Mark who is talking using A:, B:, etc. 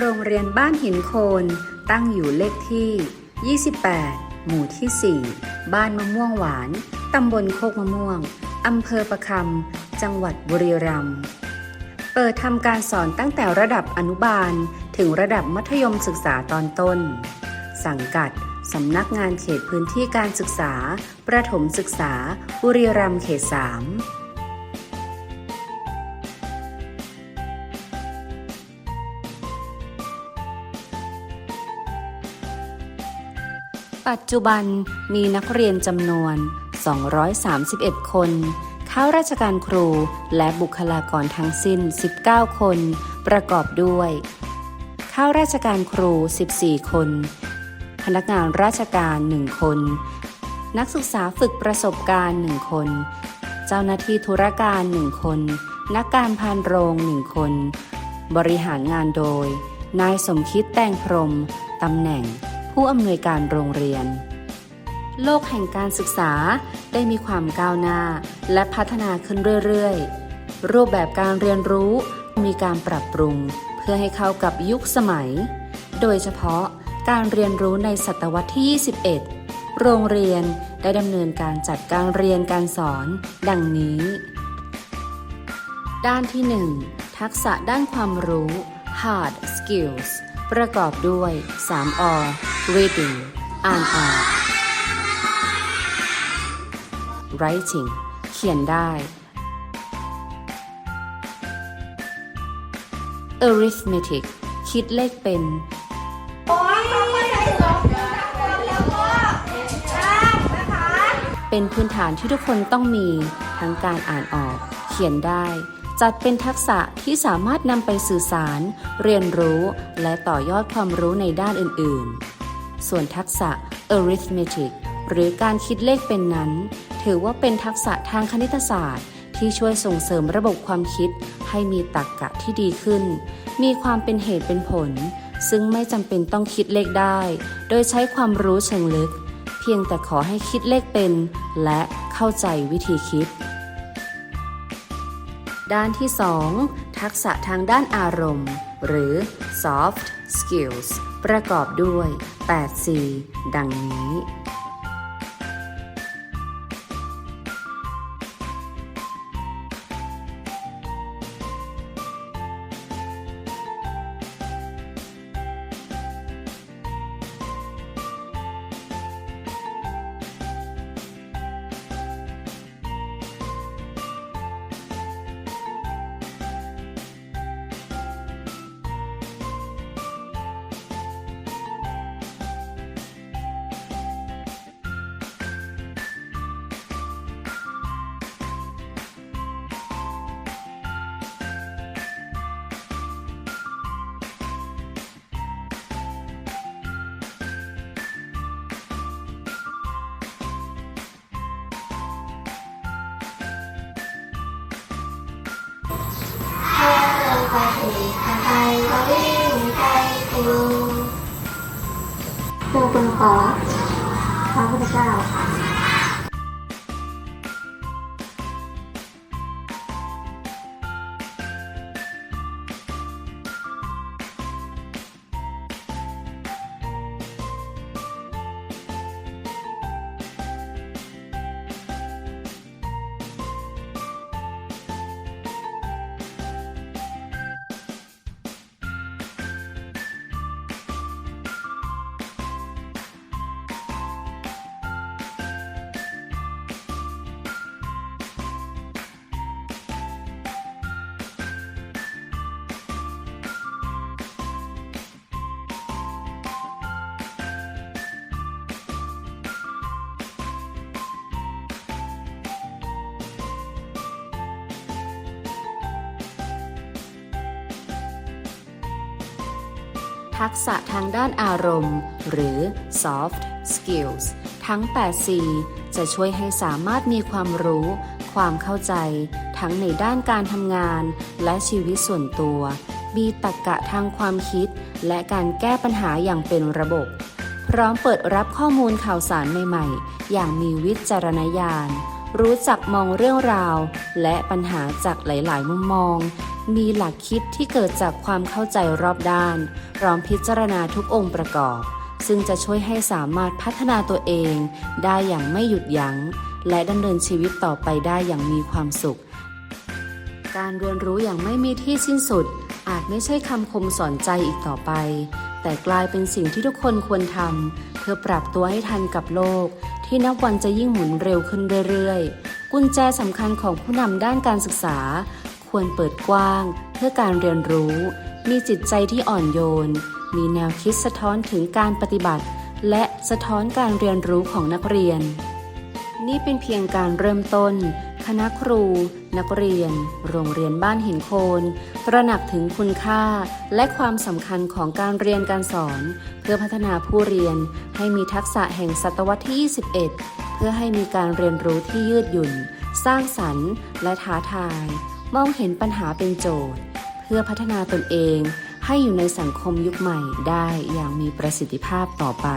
A: โรงเรียนบ้านหินโคน ตั้งอยู่เลขที่ 28 หมู่ที่ 4 บ้านมะม่วงหวาน ตำบลโคกมะม่วง อำเภอประคำ จังหวัดบุรีรัมย์ เปิดทำการสอนตั้งแต่ระดับอนุบาล ถึงระดับมัธยมศึกษาตอนต้น สังกัดสำนักงานเขตพื้นที่การศึกษา ประถมศึกษา บุรีรัมย์เขต 3 ปัจจุบันมีนักเรียนจำนวน 231 คน ข้าราชการครูและบุคลากรทั้งสิ้น 19 คน ประกอบด้วย ข้าราชการครู 14 คน พนักงานราชการ 1 คน นักศึกษาฝึกประสบการณ์ 1 คน เจ้าหน้าที่ธุรการ 1 คน นักการพานโรง 1 คน บริหารงานโดย นายสมคิดแต่งพรม ตำแหน่ง ผู้อำนวยการโรงเรียน โลกแห่งการศึกษาได้มีความก้าวหน้าและพัฒนาขึ้นเรื่อยๆ รูปแบบการเรียนรู้มีการปรับปรุงเพื่อให้เข้ากับยุคสมัย โดยเฉพาะการเรียนรู้ในศตวรรษที่ 21 โรงเรียนได้ดำเนินการจัดการเรียนการสอน ดังนี้ ด้านที่ 1 ทักษะด้านความรู้ hard skills ประกอบด้วย3อ reading อ่านออก writing เขียนได้ arithmetic คิดเลขเป็น เป็นพื้นฐานที่ทุกคนต้องมี ทั้งการอ่านออก เขียนได้ จัดเป็นทักษะที่สามารถนำไปสื่อสาร เรียนรู้ และต่อยอดความรู้ในด้านอื่น ๆ ส่วนทักษะ arithmetic หรือการคิดเลขเป็นนั้น ถือว่าเป็นทักษะทางคณิตศาสตร์ ที่ช่วยส่งเสริมระบบความคิด ให้มีตรรกกะที่ดีขึ้น มีความเป็นเหตุเป็นผล ซึ่งไม่จำเป็นต้องคิดเลขได้ โดยใช้ความรู้เชิงลึก เพียงแต่ขอให้คิดเลขเป็น และเข้าใจวิธีคิด ด้านที่ 2 ทักษะทางด้านอารมณ์ หรือ soft skills ประกอบด้วย 8C ดังนี้
B: ครูคุณขอพระพุทธเจ้า
A: ทักษะทางด้านอารมณ์ หรือ soft skills ทั้ง 8C จะช่วยให้สามารถมีความรู้ ความเข้าใจ ทั้งในด้านการทำงาน และชีวิตส่วนตัว มีตรรกะทางความคิด และการแก้ปัญหาอย่างเป็นระบบ พร้อมเปิดรับข้อมูลข่าวสารใหม่ ๆ อย่างมีวิจารณญาณ รู้จักมองเรื่องราว และปัญหาจากหลาย ๆ มุมมอง มีหลักคิดที่เกิดจากความเข้าใจรอบด้าน พร้อมพิจารณาทุกองค์ประกอบ ซึ่งจะช่วยให้สามารถพัฒนาตัวเอง ได้อย่างไม่หยุดยัง้ง และดำเนินชีวิตต่อไปได้อย่างมีความสุข การเรียนรู้อย่างไม่มีที่สิ้นสุด อาจไม่ใช่คำคมสอนใจอีกต่อไปแต่กลายเป็นสิ่งที่ทุกคนควรทำเพื่อปรับตัวให้ทันกับโลก ที่นับวันจะยิ่งหมุนเร็วขึ้นเรื่อยๆ กุญแจสำคัญของผู้นำด้านการศึกษา ควรเปิดกว้าง เพื่อการเรียนรู้ มีจิตใจที่อ่อนโยน มีแนวคิดสะท้อนถึงการปฏิบัติ และสะท้อนการเรียนรู้ของนักเรียน นี่เป็นเพียงการเริ่มต้น คณะครู นักเรียน โรงเรียนบ้านหินโคน ตระหนักถึงคุณค่าและความสำคัญของการเรียนการสอน เพื่อพัฒนาผู้เรียนให้มีทักษะแห่งศตวรรษที่ 21 เพื่อให้มีการเรียนรู้ที่ยืดหยุ่น สร้างสรรค์ และท้าทาย มองเห็นปัญหาเป็นโจทย์ เพื่อพัฒนาตนเองให้อยู่ในสังคมยุคใหม่ได้อย่างมีประสิทธิภาพต่อไป